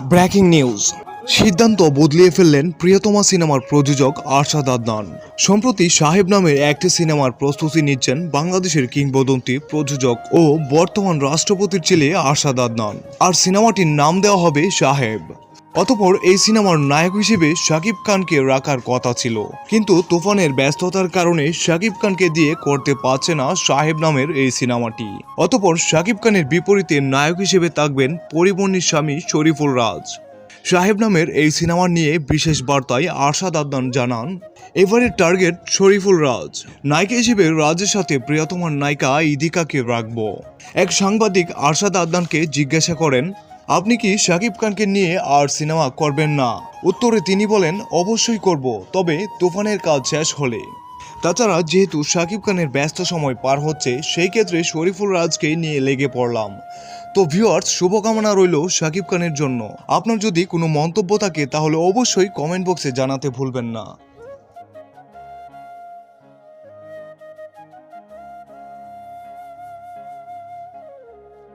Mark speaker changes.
Speaker 1: Breaking news. সিদ্ধান্ত বদলিয়ে ফেললেন প্রিয়তমা সিনেমার প্রযোজক আরশাদ আদনান। সম্প্রতি সাহেব নামের একটি সিনেমার প্রস্তুতি নিচ্ছেন বাংলাদেশের কিংবদন্তি প্রযোজক ও বর্তমান রাষ্ট্রপতির ছেলে আরশাদ আদনান। আর সিনেমাটির নাম দেওয়া হবে সাহেব। অতপর এই সিনেমার নায়ক হিসেবে শাকিব খানকে রাখার কথা ছিল। কিন্তু তুফানের ব্যস্ততার কারণে শাকিব খানকে দিয়ে করতে পারছে না সাহেব নামের এই সিনেমাটি। অতপর শাকিব খানের বিপরীতে নায়ক হিসেবে থাকবেন পরিবর্ণীর স্বামী শরীফুল রাজ। সাহেব নামের এই সিনেমা নিয়ে বিশেষ বার্তায় আরশাদ আদনান জানান, এবারের টার্গেট শরীফুল রাজ। নায়িকা হিসেবে রাজের সাথে প্রিয়তমার নায়িকা ইদিকাকে রাখব। এক সাংবাদিক আরশাদ আদনানকে জিজ্ঞাসা করেন আপনি কি শাকিব খানকে নিয়ে আর সিনেমা করবেন না? উত্তরে তিনি বলেন, অবশ্যই করব, তবে তুফানের কাজ শেষ হলে। তাছাড়া যেহেতু শাকিব খানের ব্যস্ত সময় পার হচ্ছে, সেই ক্ষেত্রে শরীফুল রাজকে নিয়ে লেগে পড়লাম। তো ভিউয়ার্স শুভকামনা রইল শাকিব খানের জন্য। আপনার যদি কোনো মন্তব্য থাকে, তাহলে অবশ্যই কমেন্ট বক্সে জানাতে ভুলবেন না।